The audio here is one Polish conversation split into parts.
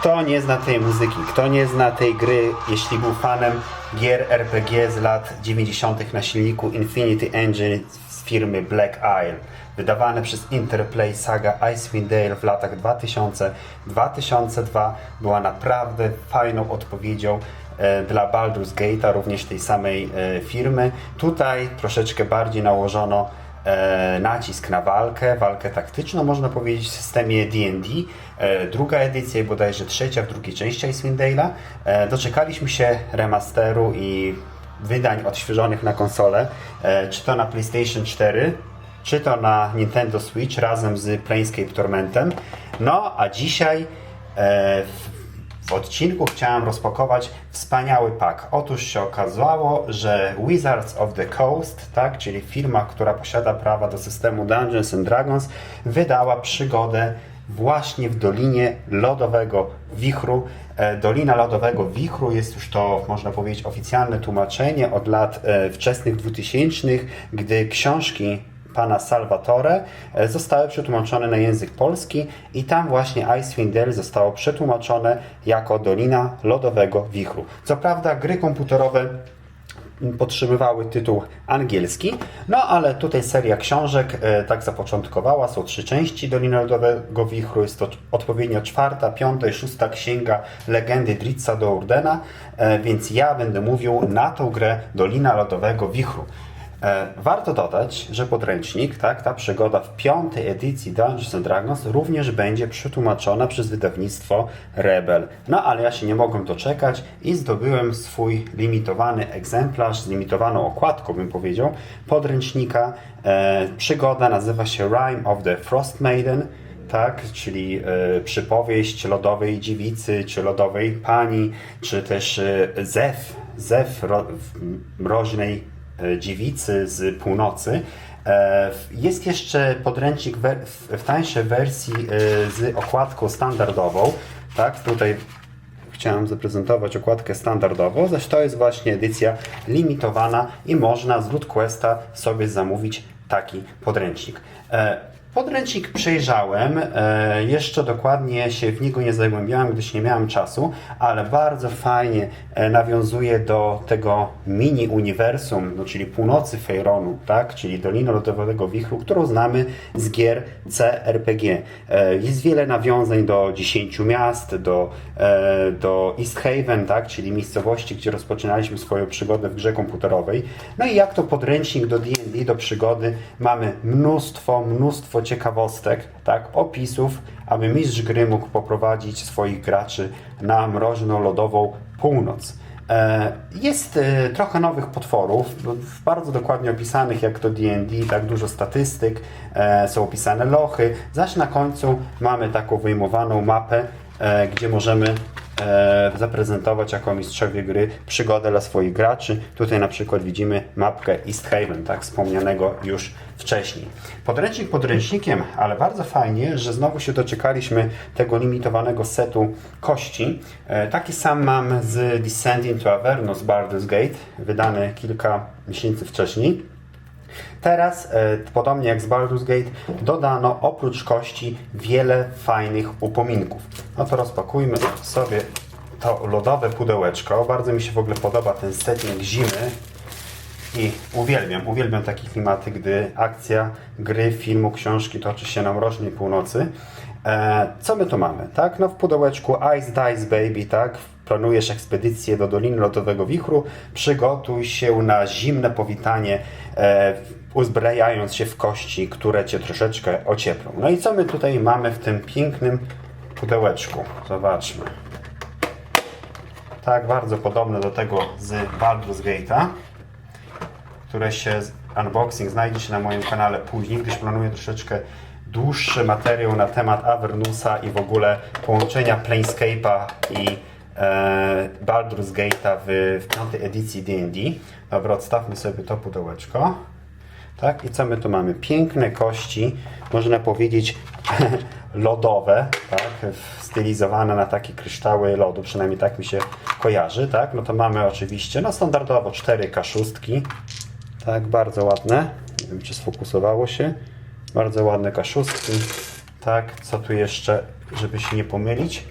Kto nie zna tej muzyki, kto nie zna tej gry, jeśli był fanem gier RPG z lat 90. na silniku Infinity Engine z firmy Black Isle, wydawane przez Interplay saga Icewind Dale w latach 2000-2002 była naprawdę fajną odpowiedzią e, dla Baldur's Gate'a, również tej samej e, firmy. Tutaj troszeczkę bardziej nałożono nacisk na walkę, walkę taktyczną, można powiedzieć w systemie D&D. E, druga edycja bodajże trzecia w drugiej części Icewind. E, doczekaliśmy się remasteru i wydań odświeżonych na konsolę, e, czy to na PlayStation 4, czy to na Nintendo Switch razem z Planescape Tormentem. No, a dzisiaj e, w w odcinku chciałem rozpakować wspaniały pak. Otóż się okazało, że Wizards of the Coast, tak, czyli firma, która posiada prawa do systemu Dungeons and Dragons, wydała przygodę właśnie w Dolinie Lodowego Wichru. E, Dolina Lodowego Wichru jest już to, można powiedzieć, oficjalne tłumaczenie od lat e, wczesnych 2000, gdy książki pana Salvatore e, zostały przetłumaczone na język polski i tam właśnie Icewind Dale zostało przetłumaczone jako Dolina Lodowego Wichru. Co prawda gry komputerowe podtrzymywały tytuł angielski, no ale tutaj seria książek e, tak zapoczątkowała, są trzy części Dolina Lodowego Wichru, jest to odpowiednio czwarta, piąta i szósta księga legendy Dritza do Urdena, e, więc ja będę mówił na tą grę Dolina Lodowego Wichru. E, Warto dodać, że podręcznik, tak, ta przygoda w piątej edycji Dungeons and Dragons również będzie przetłumaczona przez wydawnictwo Rebel. No ale ja się nie mogłem doczekać i zdobyłem swój limitowany egzemplarz z limitowaną okładką, bym powiedział, podręcznika. E, przygoda nazywa się Rime of the Frost Maiden tak, czyli e, przypowieść lodowej dziewicy, czy lodowej pani, czy też e, zew, zew ro, mroźnej dziewicy z północy. E, jest jeszcze podręcznik w tańszej wersji e, z okładką standardową, tak, tutaj chciałem zaprezentować okładkę standardową, zaś to jest właśnie edycja limitowana i można z LootQuesta sobie zamówić taki podręcznik. Podręcznik przejrzałem, e, jeszcze dokładnie się w niego nie zagłębiałem, gdyż nie miałem czasu, ale bardzo fajnie e, nawiązuje do tego mini uniwersum, no, czyli północy Fejronu, tak? czyli Doliny Lodowego Wichru, którą znamy z gier CRPG. E, Jest wiele nawiązań do 10 miast, do, do East Haven, tak? czyli miejscowości, gdzie rozpoczynaliśmy swoją przygodę w grze komputerowej. No i jak to podręcznik do D&D, do przygody, mamy mnóstwo, mnóstwo ciekawostek, tak? opisów, aby mistrz gry mógł poprowadzić swoich graczy na mroźną, lodową północ. E, Jest e, trochę nowych potworów, no, bardzo dokładnie opisanych jak to D&D, tak dużo statystyk, e, są opisane lochy, zaś na końcu mamy taką wyjmowaną mapę, gdzie możemy e, zaprezentować jako mistrzowie gry przygodę dla swoich graczy. Tutaj na przykład widzimy mapkę East Haven, tak wspomnianego już wcześniej. Podręcznik podręcznikiem, ale bardzo fajnie, że znowu się doczekaliśmy tego limitowanego setu kości. E, taki sam mam z Descending to Avernus Baldur's Gate, wydany kilka miesięcy wcześniej. Teraz, e, podobnie jak z Baldur's Gate, dodano oprócz kości wiele fajnych upominków. No to rozpakujmy sobie to lodowe pudełeczko. Bardzo mi się w ogóle podoba ten setting zimy i uwielbiam, uwielbiam takie klimaty, gdy akcja gry, filmu, książki toczy się na mroźnej północy. E, co my tu mamy, tak? No w pudełeczku Ice Dice Baby, tak? Planujesz ekspedycję do Doliny Lodowego Wichru, przygotuj się na zimne powitanie, e, uzbrajając się w kości, które Cię troszeczkę ocieplą. No i co my tutaj mamy w tym pięknym pudełeczku? Zobaczmy. Tak, bardzo podobne do tego z Baldur's Gate'a które się unboxing znajdzie się na moim kanale później, gdyż planuję troszeczkę dłuższy materiał na temat Avernusa i w ogóle połączenia Planescape'a i Baldur's Gate'a w, w piątej edycji D&D. Dobra, odstawmy sobie to pudełeczko. Tak, i co my tu mamy? Piękne kości, można powiedzieć lodowe, tak, stylizowane na takie kryształy lodu, przynajmniej tak mi się kojarzy, tak, no to mamy oczywiście, no standardowo cztery kaszustki, tak, bardzo ładne, nie wiem czy sfokusowało się, bardzo ładne kaszustki, tak, co tu jeszcze, żeby się nie pomylić,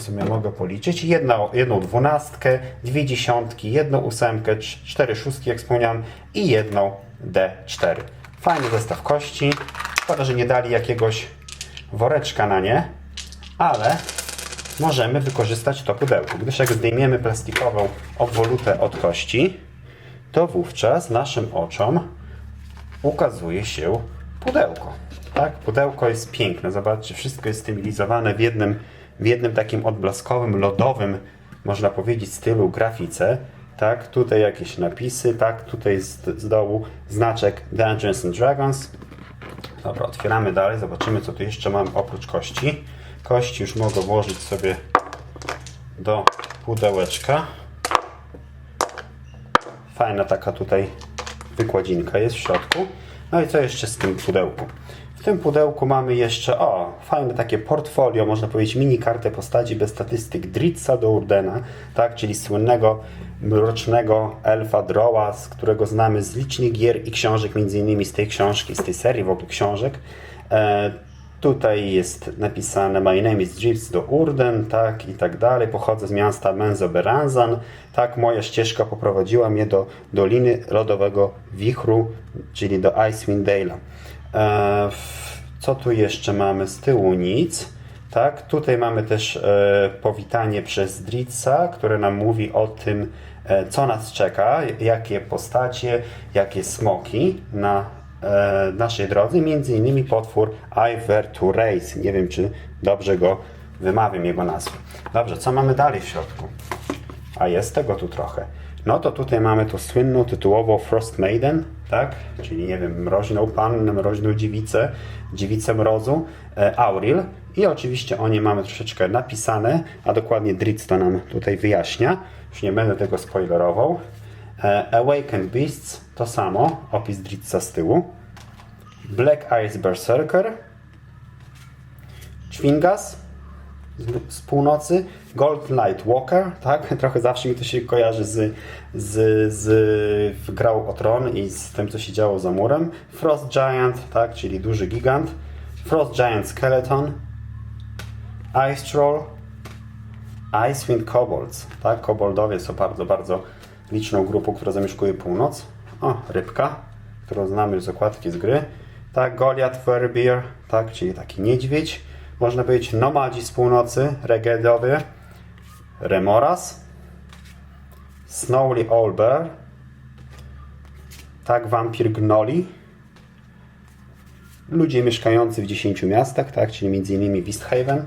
w sumie mogę policzyć. Jedną, jedną dwunastkę, dwie dziesiątki, jedną ósemkę, cz- cztery szóstki, jak wspomniałem, i jedną D4. Fajny zestaw kości. Szkoda, że nie dali jakiegoś woreczka na nie, ale możemy wykorzystać to pudełko, gdyż jak zdejmiemy plastikową obwolutę od kości, to wówczas naszym oczom ukazuje się pudełko. Tak, pudełko jest piękne. Zobaczcie, wszystko jest stylizowane w jednym, w jednym takim odblaskowym, lodowym, można powiedzieć, stylu grafice. Tak, tutaj jakieś napisy, tak, tutaj z, z dołu znaczek Dungeons and Dragons. Dobra, otwieramy dalej, zobaczymy co tu jeszcze mam oprócz kości. Kości już mogę włożyć sobie do pudełeczka. Fajna taka tutaj wykładzinka jest w środku. No i co jeszcze z tym pudełku? W tym pudełku mamy jeszcze, o, fajne takie portfolio, można powiedzieć mini kartę postaci bez statystyk Dritsa do Urdena, tak, czyli słynnego mrocznego elfa Drowa, z którego znamy z licznych gier i książek, między innymi z tej książki, z tej serii w ogóle książek. E, Tutaj jest napisane My name is Jeeves do Urden, tak i tak dalej. Pochodzę z miasta Menzoberranzan. Tak, moja ścieżka poprowadziła mnie do Doliny Lodowego Wichru, czyli do Icewind Dale'a. E, co tu jeszcze mamy z tyłu? Nic. Tak, tutaj mamy też e, powitanie przez Dritsa, które nam mówi o tym, e, co nas czeka, jakie postacie, jakie smoki na e, naszej drodze, między innymi potwór Iver to Race. Nie wiem, czy dobrze go wymawiam, jego nazwę. Dobrze, co mamy dalej w środku? A jest tego tu trochę. No to tutaj mamy tą słynną tytułową Frost Maiden, tak? Czyli nie wiem, mroźną pannę, mroźną dziewicę, dziewicę mrozu, e, Auril. I oczywiście o niej mamy troszeczkę napisane, a dokładnie Dritz to nam tutaj wyjaśnia. Już nie będę tego spoilerował. E, Awakened Beasts to samo, opis Dritza z tyłu. Black Ice Berserker. Chwingas z, z północy. Gold Light Walker, tak? Trochę zawsze mi to się kojarzy z, z, z Grał o Tron i z tym, co się działo za murem. Frost Giant, tak? Czyli duży gigant. Frost Giant Skeleton. Ice Troll. Icewind Kobolds, tak? Koboldowie są bardzo, bardzo liczną grupą, która zamieszkuje północ. O, rybka, którą znamy z okładki z gry. Tak, Goliath Furbear, tak, czyli taki niedźwiedź. Można powiedzieć nomadzi z północy, regedowie. Remoras. Snowly Owlbear. Tak, wampir Gnoli. Ludzie mieszkający w 10 miastach, tak, czyli m.in. Wisthaven.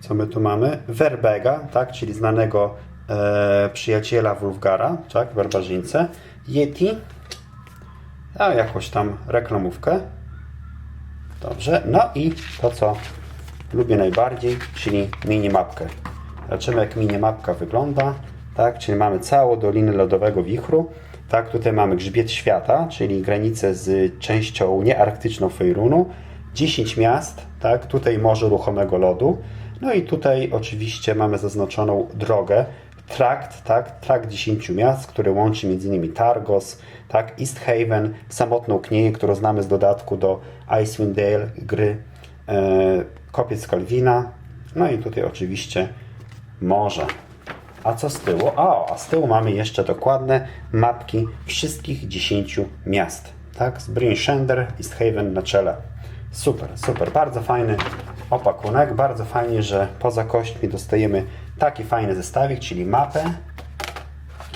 Co my tu mamy? Verbega, tak, czyli znanego e, przyjaciela Wulfgara, tak, barbarzyńcę. Yeti, a jakąś tam reklamówkę. Dobrze, no i to, co lubię najbardziej, czyli minimapkę. Zobaczymy, jak minimapka wygląda. Tak, czyli mamy całą Dolinę Lodowego Wichru. Tak, tutaj mamy grzbiet świata, czyli granicę z częścią niearktyczną Fejrunu. 10 miast, tak, tutaj morze ruchomego lodu. No i tutaj oczywiście mamy zaznaczoną drogę, trakt, tak, trakt 10 miast, który łączy m.in. Targos, tak, East Haven, samotną Knieję, którą znamy z dodatku do Icewind Dale gry, e, Kopiec Kalwina, no i tutaj oczywiście morze. A co z tyłu? O, a z tyłu mamy jeszcze dokładne mapki wszystkich 10 miast. Tak, z Bryn Shander, East Haven na czele. Super, super, bardzo fajny opakunek. Bardzo fajnie, że poza kośćmi dostajemy taki fajny zestawik, czyli mapę,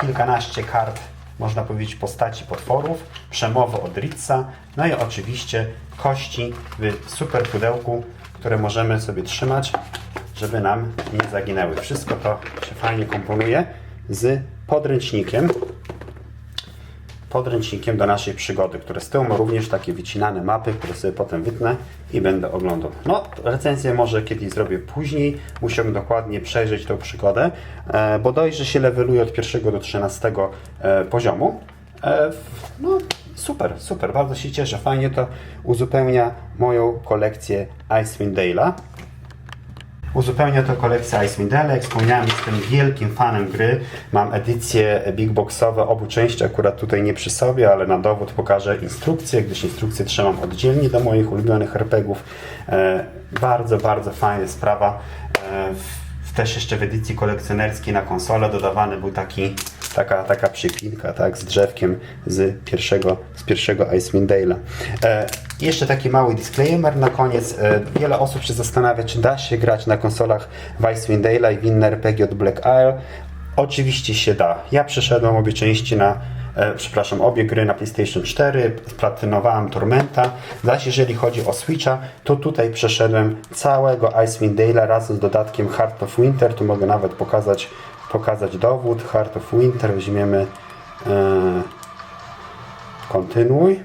kilkanaście kart, można powiedzieć, postaci potworów, przemowy od Ritza, no i oczywiście kości w super pudełku, które możemy sobie trzymać, żeby nam nie zaginęły. Wszystko to się fajnie komponuje z podręcznikiem, podręcznikiem do naszej przygody, które z tyłu ma również takie wycinane mapy, które sobie potem wytnę i będę oglądał. No, recenzję może kiedyś zrobię później, musiałbym dokładnie przejrzeć tą przygodę, e, bo dojrze się leveluje od pierwszego do 13 e, poziomu. E, No, super, super, bardzo się cieszę, fajnie to uzupełnia moją kolekcję Icewind Dale'a. Uzupełnia to kolekcja Icewind Dale. Jak wspomniałem, jestem wielkim fanem gry. Mam edycje big boxowe obu części, akurat tutaj nie przy sobie, ale na dowód pokażę instrukcję, gdyż instrukcję trzymam oddzielnie do moich ulubionych RPGów. E, bardzo, bardzo fajna sprawa. w, też jeszcze w edycji kolekcjonerskiej na konsolę dodawany był taki, taka, taka przypinka tak, z drzewkiem z pierwszego, z pierwszego Icewind Dale'a. E, jeszcze taki mały disclaimer na koniec. E, wiele osób się zastanawia, czy da się grać na konsolach w Icewind Dale'a i w inne RPG od Black Isle. Oczywiście się da. Ja przeszedłem obie części na e, przepraszam, obie gry na PlayStation 4, platynowałem Tormenta. Zaś jeżeli chodzi o Switcha, to tutaj przeszedłem całego Icewind Dale'a razem z dodatkiem Heart of Winter. Tu mogę nawet pokazać, pokazać dowód. Heart of Winter weźmiemy e, kontynuuj.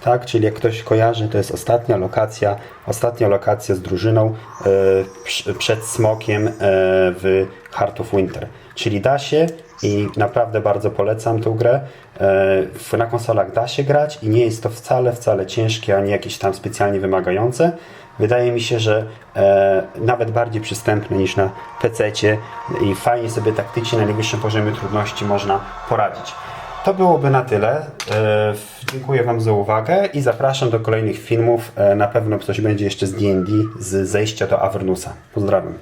Tak, czyli jak ktoś kojarzy, to jest ostatnia lokacja, ostatnia lokacja z drużyną e, przed smokiem e, w Heart of Winter. Czyli da się i naprawdę bardzo polecam tę grę. E, na konsolach da się grać i nie jest to wcale, wcale ciężkie, ani jakieś tam specjalnie wymagające. Wydaje mi się, że e, nawet bardziej przystępne niż na PC i fajnie sobie taktycznie na najwyższym poziomie trudności można poradzić. To byłoby na tyle. E, Dziękuję Wam za uwagę i zapraszam do kolejnych filmów. Na pewno coś będzie jeszcze z D&D, z zejścia do Avernusa. Pozdrawiam.